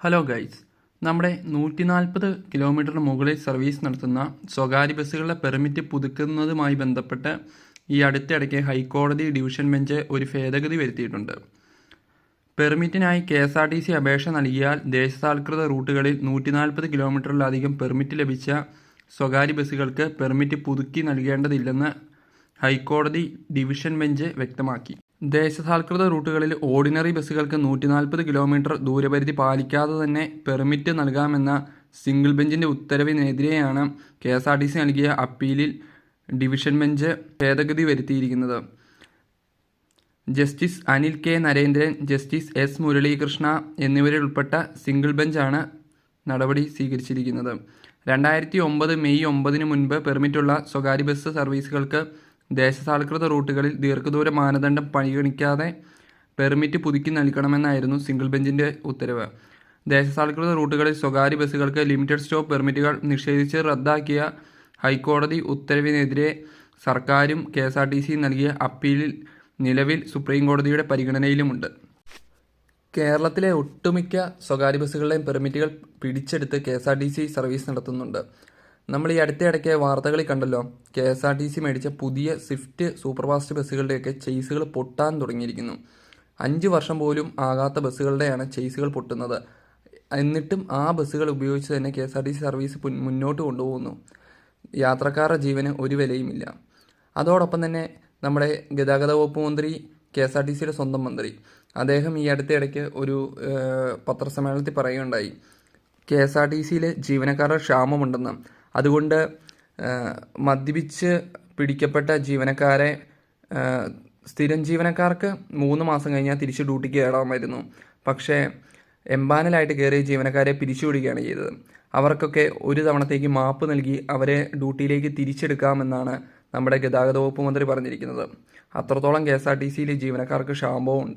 Hello guys നമ്മുടെ നൂറ്റി നാൽപ്പത് കിലോമീറ്ററിന് മുകളിൽ സർവീസ് നടത്തുന്ന സ്വകാര്യ ബസ്സുകളുടെ പെർമിറ്റ് പുതുക്കുന്നതുമായി ബന്ധപ്പെട്ട് ഈ അടുത്തിടയ്ക്ക് ഹൈക്കോടതി ഡിവിഷൻ ബെഞ്ച് ഒരു ഭേദഗതി വരുത്തിയിട്ടുണ്ട്. പെർമിറ്റിനായി K S R T C അപേക്ഷ നൽകിയാൽ ദേശസാൽകൃത റൂട്ടുകളിൽ നൂറ്റി നാൽപ്പത് കിലോമീറ്ററിലധികം പെർമിറ്റ് ലഭിച്ച സ്വകാര്യ ബസ്സുകൾക്ക് പെർമിറ്റ് പുതുക്കി നൽകേണ്ടതില്ലെന്ന് ഹൈക്കോടതി ഡിവിഷൻ ബെഞ്ച് വ്യക്തമാക്കി. ദേശസാൽകൃത റൂട്ടുകളിൽ ഓർഡിനറി ബസ്സുകൾക്ക് നൂറ്റി നാൽപ്പത് കിലോമീറ്റർ ദൂരപരിധി പാലിക്കാതെ തന്നെ പെർമിറ്റ് നൽകാമെന്ന സിംഗിൾ ബെഞ്ചിന്റെ ഉത്തരവിനെതിരെയാണ് K S R T C നൽകിയ അപ്പീലിൽ ഡിവിഷൻ ബെഞ്ച് ഭേദഗതി വരുത്തിയിരിക്കുന്നത്. Justice Anil K Narendran justice S Muralikrishna എന്നിവരുൾപ്പെട്ട single ബെഞ്ചാണ് നടപടി സ്വീകരിച്ചിരിക്കുന്നത്. രണ്ടായിരത്തി ഒമ്പത് മെയ് ഒമ്പതിന് മുൻപ് പെർമിറ്റുള്ള സ്വകാര്യ ബസ് സർവീസുകൾക്ക് ദേശസാൽകൃത റൂട്ടുകളിൽ ദീർഘദൂര മാനദണ്ഡം പരിഗണിക്കാതെ പെർമിറ്റ് പുതുക്കി നൽകണമെന്നായിരുന്നു സിംഗിൾ ബെഞ്ചിന്റെ ഉത്തരവ്. ദേശസാൽകൃത റൂട്ടുകളിൽ സ്വകാര്യ ബസ്സുകൾക്ക് ലിമിറ്റഡ് സ്റ്റോപ്പ് പെർമിറ്റുകൾ നിഷേധിച്ച് റദ്ദാക്കിയ ഹൈക്കോടതി ഉത്തരവിനെതിരെ സർക്കാരും K S R T C നൽകിയ അപ്പീലിൽ നിലവിൽ സുപ്രീം കോടതിയുടെ പരിഗണനയിലുമുണ്ട്. കേരളത്തിലെ ഒട്ടുമിക്ക സ്വകാര്യ ബസ്സുകളുടെയും പെർമിറ്റുകൾ പിടിച്ചെടുത്ത് K S R T C service നടത്തുന്നുണ്ട്. നമ്മൾ ഈ അടുത്തിടയ്ക്ക് വാർത്തകളിൽ കണ്ടല്ലോ K S R T C മേടിച്ച പുതിയ സ്വിഫ്റ്റ് സൂപ്പർഫാസ്റ്റ് ബസ്സുകളുടെയൊക്കെ ചെയ്സുകൾ പൊട്ടാൻ തുടങ്ങിയിരിക്കുന്നു. അഞ്ച് വർഷം പോലും ആകാത്ത ബസ്സുകളുടെയാണ് ചെയ്സുകൾ പൊട്ടുന്നത്. എന്നിട്ടും ആ ബസ്സുകൾ ഉപയോഗിച്ച് തന്നെ K S R T C service മുന്നോട്ട് കൊണ്ടുപോകുന്നു. യാത്രക്കാരുടെ ജീവന് ഒരു വിലയുമില്ല. അതോടൊപ്പം തന്നെ നമ്മുടെ ഗതാഗത വകുപ്പ് മന്ത്രി കെ എസ് ആർ ടി സിയുടെ സ്വന്തം മന്ത്രി അദ്ദേഹം ഈ അടുത്തിടയ്ക്ക് ഒരു പത്രസമ്മേളനത്തിൽ പറയുകയുണ്ടായി. കെ എസ് ആർ ടി സിയിലെ ജീവനക്കാരുടെ ക്ഷാമമുണ്ടെന്ന്. അതുകൊണ്ട് മദ്യപിച്ച് പിടിക്കപ്പെട്ട ജീവനക്കാരെ സ്ഥിരം ജീവനക്കാർക്ക് മൂന്ന് മാസം കഴിഞ്ഞാൽ തിരിച്ച് ഡ്യൂട്ടിക്ക് കയറാമായിരുന്നു പക്ഷേ എംപാനലായിട്ട് കയറിയ ജീവനക്കാരെ പിരിച്ചുവിടുകയാണ് ചെയ്തത്. അവർക്കൊക്കെ ഒരു തവണത്തേക്ക് മാപ്പ് നൽകി അവരെ ഡ്യൂട്ടിയിലേക്ക് തിരിച്ചെടുക്കാമെന്നാണ് നമ്മുടെ ഗതാഗത വകുപ്പ് മന്ത്രി പറഞ്ഞിരിക്കുന്നത്. അത്രത്തോളം കെ എസ് ആർ ടി സിയിലെ ജീവനക്കാർക്ക് ക്ഷാമവും ഉണ്ട്.